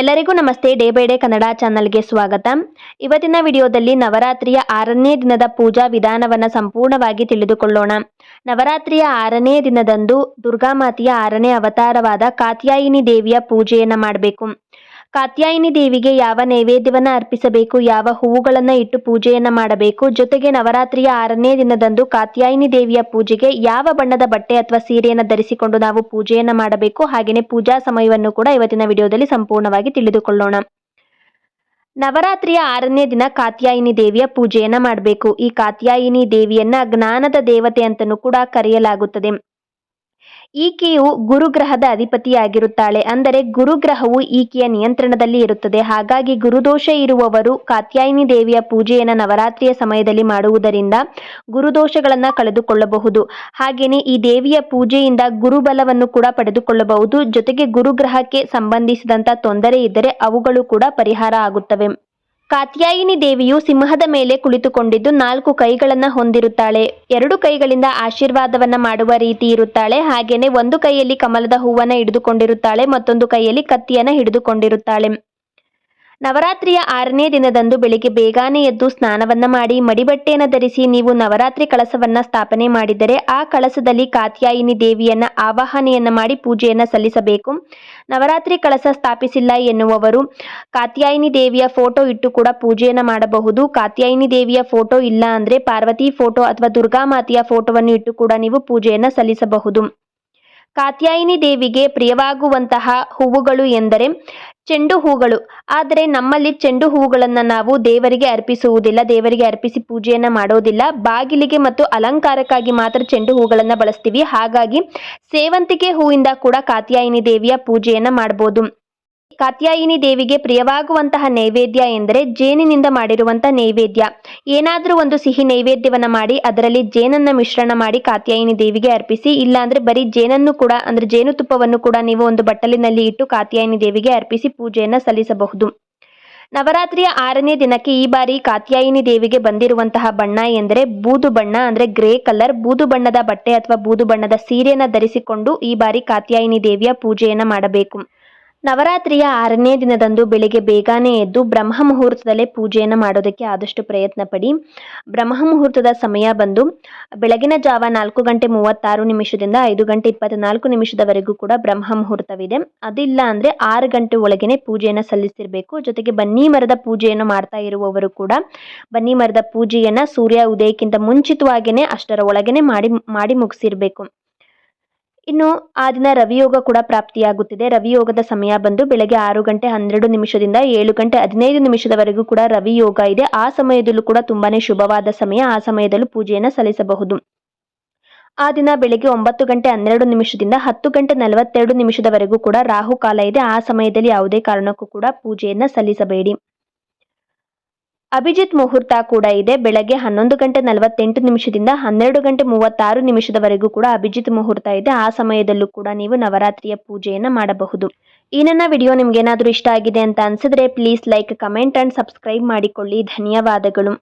ಎಲ್ಲರಿಗೂ ನಮಸ್ತೆ. Day by day Kannada ಚಾನಲ್ಗೆ ಸ್ವಾಗತ. ಇವತ್ತಿನ ವಿಡಿಯೋದಲ್ಲಿ ನವರಾತ್ರಿಯ ಆರನೇ ದಿನದ ಪೂಜಾ ವಿಧಾನವನ್ನು ಸಂಪೂರ್ಣವಾಗಿ ತಿಳಿದುಕೊಳ್ಳೋಣ. ನವರಾತ್ರಿಯ ಆರನೇ ದಿನದಂದು ದುರ್ಗಾಮಾತೆಯ ಆರನೇ ಅವತಾರವಾದ ಕಾತ್ಯಾಯಿನಿ ದೇವಿಯ ಪೂಜೆಯನ್ನು ಮಾಡಬೇಕು. ಕಾತ್ಯಾಯಿನಿ ದೇವಿಗೆ ಯಾವ ನೈವೇದ್ಯವನ್ನು ಅರ್ಪಿಸಬೇಕು, ಯಾವ ಹೂವುಗಳನ್ನು ಇಟ್ಟು ಪೂಜೆಯನ್ನು ಮಾಡಬೇಕು, ಜೊತೆಗೆ ನವರಾತ್ರಿಯ ಆರನೇ ದಿನದಂದು ಕಾತ್ಯಾಯಿನಿ ದೇವಿಯ ಪೂಜೆಗೆ ಯಾವ ಬಣ್ಣದ ಬಟ್ಟೆ ಅಥವಾ ಸೀರೆಯನ್ನು ಧರಿಸಿಕೊಂಡು ನಾವು ಪೂಜೆಯನ್ನು ಮಾಡಬೇಕು, ಹಾಗೆಯೇ ಪೂಜಾ ಸಮಯವನ್ನು ಕೂಡ ಇವತ್ತಿನ ವಿಡಿಯೋದಲ್ಲಿ ಸಂಪೂರ್ಣವಾಗಿ ತಿಳಿದುಕೊಳ್ಳೋಣ. ನವರಾತ್ರಿಯ ಆರನೇ ದಿನ ಕಾತ್ಯಾಯಿನಿ ದೇವಿಯ ಪೂಜೆಯನ್ನ ಮಾಡಬೇಕು. ಈ ಕಾತ್ಯಾಯಿನಿ ದೇವಿಯನ್ನ ಜ್ಞಾನದ ದೇವತೆ ಅಂತಲೂ ಕೂಡ ಕರೆಯಲಾಗುತ್ತದೆ. ಈಕೆಯು ಗುರುಗ್ರಹದ ಅಧಿಪತಿಯಾಗಿರುತ್ತಾಳೆ ಅಂದರೆ ಗುರುಗ್ರಹವು ಈಕೆಯ ನಿಯಂತ್ರಣದಲ್ಲಿ ಇರುತ್ತದೆ. ಹಾಗಾಗಿ ಗುರುದೋಷ ಇರುವವರು ಕಾತ್ಯಾಯಿನಿ ದೇವಿಯ ಪೂಜೆಯನ್ನು ನವರಾತ್ರಿಯ ಸಮಯದಲ್ಲಿ ಮಾಡುವುದರಿಂದ ಗುರುದೋಷಗಳನ್ನು ಕಳೆದುಕೊಳ್ಳಬಹುದು. ಹಾಗೆಯೇ ಈ ದೇವಿಯ ಪೂಜೆಯಿಂದ ಗುರುಬಲವನ್ನು ಕೂಡ ಪಡೆದುಕೊಳ್ಳಬಹುದು. ಜೊತೆಗೆ ಗುರುಗ್ರಹಕ್ಕೆ ಸಂಬಂಧಿಸಿದಂಥ ತೊಂದರೆ ಇದ್ದರೆ ಅವುಗಳು ಕೂಡ ಪರಿಹಾರ ಆಗುತ್ತವೆ. ಕಾತ್ಯಾಯಿನಿ ದೇವಿಯು ಸಿಂಹದ ಮೇಲೆ ಕುಳಿತುಕೊಂಡಿದ್ದು ನಾಲ್ಕು ಕೈಗಳನ್ನು ಹೊಂದಿರುತ್ತಾಳೆ. ಎರಡು ಕೈಗಳಿಂದ ಆಶೀರ್ವಾದವನ್ನ ಮಾಡುವ ರೀತಿ ಇರುತ್ತಾಳೆ. ಹಾಗೇನೆ ಒಂದು ಕೈಯಲ್ಲಿ ಕಮಲದ ಹೂವನ್ನ ಹಿಡಿದುಕೊಂಡಿರುತ್ತಾಳೆ, ಮತ್ತೊಂದು ಕೈಯಲ್ಲಿ ಕತ್ತಿಯನ್ನ ಹಿಡಿದುಕೊಂಡಿರುತ್ತಾಳೆ. ನವರಾತ್ರಿಯ ಆರನೇ ದಿನದಂದು ಬೆಳಿಗ್ಗೆ ಬೇಗನೆ ಎದ್ದು ಸ್ನಾನವನ್ನ ಮಾಡಿ ಮಡಿಬಟ್ಟೆಯನ್ನು ಧರಿಸಿ ನೀವು ನವರಾತ್ರಿ ಕಳಸವನ್ನ ಸ್ಥಾಪನೆ ಮಾಡಿದರೆ ಆ ಕಳಸದಲ್ಲಿ ಕಾತ್ಯಾಯಿನಿ ದೇವಿಯನ್ನ ಆವಾಹನೆಯನ್ನ ಮಾಡಿ ಪೂಜೆಯನ್ನ ಸಲ್ಲಿಸಬೇಕು. ನವರಾತ್ರಿ ಕಳಸ ಸ್ಥಾಪಿಸಿಲ್ಲ ಎನ್ನುವವರು ಕಾತ್ಯಾಯಿನಿ ದೇವಿಯ ಫೋಟೋ ಇಟ್ಟು ಕೂಡ ಪೂಜೆಯನ್ನ ಮಾಡಬಹುದು. ಕಾತ್ಯಾಯಿನಿ ದೇವಿಯ ಫೋಟೋ ಇಲ್ಲ ಅಂದ್ರೆ ಪಾರ್ವತಿ ಫೋಟೋ ಅಥವಾ ದುರ್ಗಾಮಾತೆಯ ಫೋಟೋವನ್ನು ಇಟ್ಟು ಕೂಡ ನೀವು ಪೂಜೆಯನ್ನ ಸಲ್ಲಿಸಬಹುದು. ಕಾತ್ಯಾಯಿನಿ ದೇವಿಗೆ ಪ್ರಿಯವಾಗುವಂತಹ ಹೂವುಗಳು ಎಂದರೆ ಚೆಂಡು ಹೂಗಳು. ಆದರೆ ನಮ್ಮಲ್ಲಿ ಚೆಂಡು ಹೂಗಳನ್ನು ನಾವು ದೇವರಿಗೆ ಅರ್ಪಿಸುವುದಿಲ್ಲ, ದೇವರಿಗೆ ಅರ್ಪಿಸಿ ಪೂಜೆಯನ್ನ ಮಾಡೋದಿಲ್ಲ. ಬಾಗಿಲಿಗೆ ಮತ್ತು ಅಲಂಕಾರಕ್ಕಾಗಿ ಮಾತ್ರ ಚೆಂಡು ಹೂಗಳನ್ನು ಬಳಸ್ತೀವಿ. ಹಾಗಾಗಿ ಸೇವಂತಿಗೆ ಹೂವಿಂದ ಕೂಡ ಕಾತ್ಯಾಯಿನಿ ದೇವಿಯ ಪೂಜೆಯನ್ನ ಮಾಡಬಹುದು ಕಾತ್ಯಾಯಿನಿ ದೇವಿಗೆ ಪ್ರಿಯವಾಗುವಂತಹ ನೈವೇದ್ಯ ಎಂದರೆ ಜೇನಿನಿಂದ ಮಾಡಿರುವಂತಹ ನೈವೇದ್ಯ. ಏನಾದರೂ ಒಂದು ಸಿಹಿ ನೈವೇದ್ಯವನ್ನು ಮಾಡಿ, ಅದರಲ್ಲಿ ಜೇನನ್ನ ಮಿಶ್ರಣ ಮಾಡಿ ಕಾತ್ಯಾಯಿನಿ ದೇವಿಗೆ ಅರ್ಪಿಸಿ, ಇಲ್ಲಾಂದ್ರೆ ಬರೀ ಜೇನನ್ನು ಕೂಡ, ಅಂದ್ರೆ ಜೇನುತುಪ್ಪವನ್ನು ಕೂಡ ನೀವು ಒಂದು ಬಟ್ಟಲಿನಲ್ಲಿ ಇಟ್ಟು ಕಾತ್ಯಾಯಿನಿ ದೇವಿಗೆ ಅರ್ಪಿಸಿ ಪೂಜೆಯನ್ನು ಸಲ್ಲಿಸಬಹುದು. ನವರಾತ್ರಿಯ ಆರನೇ ದಿನಕ್ಕೆ ಈ ಬಾರಿ ಕಾತ್ಯಾಯಿನಿ ದೇವಿಗೆ ಬಂದಿರುವಂತಹ ಬಣ್ಣ ಎಂದರೆ ಬೂದು ಬಣ್ಣ, ಅಂದ್ರೆ ಗ್ರೇ ಕಲರ್. ಬೂದು ಬಣ್ಣದ ಬಟ್ಟೆ ಅಥವಾ ಬೂದು ಬಣ್ಣದ ಸೀರೆಯನ್ನು ಧರಿಸಿಕೊಂಡು ಈ ಬಾರಿ ಕಾತ್ಯಾಯಿನಿ ದೇವಿಯ ಪೂಜೆಯನ್ನು ಮಾಡಬೇಕು. ನವರಾತ್ರಿಯ ಆರನೇ ದಿನದಂದು ಬೆಳಿಗ್ಗೆ ಬೇಗನೆ ಎದ್ದು ಬ್ರಹ್ಮ ಮುಹೂರ್ತದಲ್ಲೇ ಪೂಜೆಯನ್ನು ಮಾಡೋದಕ್ಕೆ ಆದಷ್ಟು ಪ್ರಯತ್ನ ಪಡಿ ಬ್ರಹ್ಮ ಮುಹೂರ್ತದ ಸಮಯ ಬಂದು ಬೆಳಗಿನ ಜಾವ ನಾಲ್ಕು ಗಂಟೆ ಮೂವತ್ತಾರು ನಿಮಿಷದಿಂದ ಐದು ಗಂಟೆ ಇಪ್ಪತ್ನಾಲ್ಕು ನಿಮಿಷದವರೆಗೂ ಕೂಡ ಬ್ರಹ್ಮ ಮುಹೂರ್ತವಿದೆ. ಅದಿಲ್ಲ ಅಂದರೆ ಆರು ಗಂಟೆ ಒಳಗೇನೆ ಪೂಜೆಯನ್ನು ಸಲ್ಲಿಸಿರಬೇಕು ಜೊತೆಗೆ ಬನ್ನಿ ಮರದ ಪೂಜೆಯನ್ನು ಮಾಡ್ತಾ ಇರುವವರು ಕೂಡ ಬನ್ನಿ ಮರದ ಪೂಜೆಯನ್ನು ಸೂರ್ಯ ಉದಯಕ್ಕಿಂತ ಮುಂಚಿತವಾಗಿಯೇ ಅಷ್ಟರ ಒಳಗೇನೆ ಮಾಡಿ ಮಾಡಿ ಮುಗಿಸಿರ್ಬೇಕು. ಇನ್ನು ಆ ದಿನ ರವಿಯೋಗ ಕೂಡ ಪ್ರಾಪ್ತಿಯಾಗುತ್ತಿದೆ. ರವಿಯೋಗದ ಸಮಯ ಬಂದು ಬೆಳಗ್ಗೆ ಆರು ಗಂಟೆ ಹನ್ನೆರಡು ನಿಮಿಷದಿಂದ ಏಳು ಗಂಟೆ ಹದಿನೈದು ನಿಮಿಷದವರೆಗೂ ಕೂಡ ರವಿಯೋಗ ಇದೆ. ಆ ಸಮಯದಲ್ಲೂ ಕೂಡ ತುಂಬಾನೇ ಶುಭವಾದ ಸಮಯ. ಆ ಸಮಯದಲ್ಲೂ ಪೂಜೆಯನ್ನು ಸಲ್ಲಿಸಬಹುದು. ಆ ದಿನ ಬೆಳಗ್ಗೆ ಒಂಬತ್ತು ಗಂಟೆ ಹನ್ನೆರಡು ನಿಮಿಷದಿಂದ ಹತ್ತು ಗಂಟೆ ನಲವತ್ತೆರಡು ನಿಮಿಷದವರೆಗೂ ಕೂಡ ರಾಹು ಕಾಲ ಇದೆ. ಆ ಸಮಯದಲ್ಲಿ ಯಾವುದೇ ಕಾರಣಕ್ಕೂ ಕೂಡ ಪೂಜೆಯನ್ನು ಸಲ್ಲಿಸಬೇಡಿ. ಅಭಿಜಿತ್ ಮುಹೂರ್ತ ಕೂಡ ಇದೆ. ಬೆಳಗ್ಗೆ ಹನ್ನೊಂದು ಗಂಟೆ ನಲವತ್ತೆಂಟು ನಿಮಿಷದಿಂದ ಹನ್ನೆರಡು ಗಂಟೆ ಮೂವತ್ತಾರು ನಿಮಿಷದವರೆಗೂ ಕೂಡ ಅಭಿಜಿತ್ ಮುಹೂರ್ತ ಇದೆ. ಆ ಸಮಯದಲ್ಲೂ ಕೂಡ ನೀವು ನವರಾತ್ರಿಯ ಪೂಜೆಯನ್ನು ಮಾಡಬಹುದು. ಈ ನನ್ನ ವಿಡಿಯೋ ನಿಮ್ಗೆ ಏನಾದರೂ ಇಷ್ಟ ಆಗಿದೆ ಅಂತ ಅನ್ಸಿದ್ರೆ please like comment and subscribe ಮಾಡಿಕೊಳ್ಳಿ. ಧನ್ಯವಾದಗಳು.